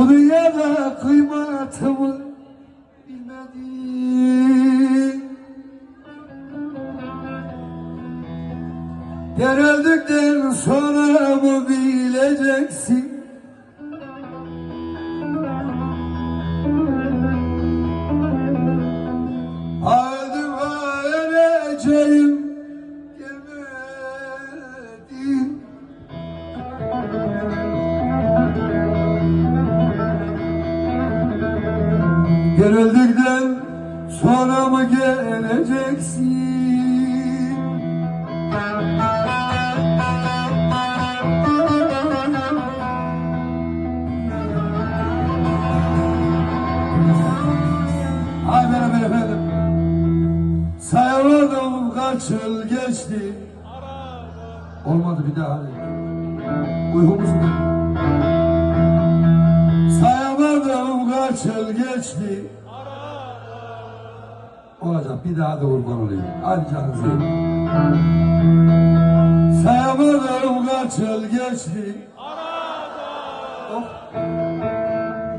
Bu dünyada kıymatımı bilmedin. Ben öldükten sonra mı bileceksin? Ha öleceğim Gel öldükten sonra mı geleceksin? Ay beraber efendim. Sayamadım kaç yıl geçti. Olmadı bir daha. Uykumuz mu? Yıl geçti. Olacak bir daha da kurban olayım. Hadi canınızı. Sayamadım kaç yıl geçti. Oh.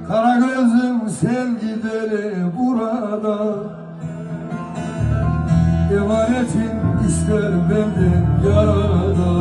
Kara gözüm sevgileri burada Emanetin ister benden yarada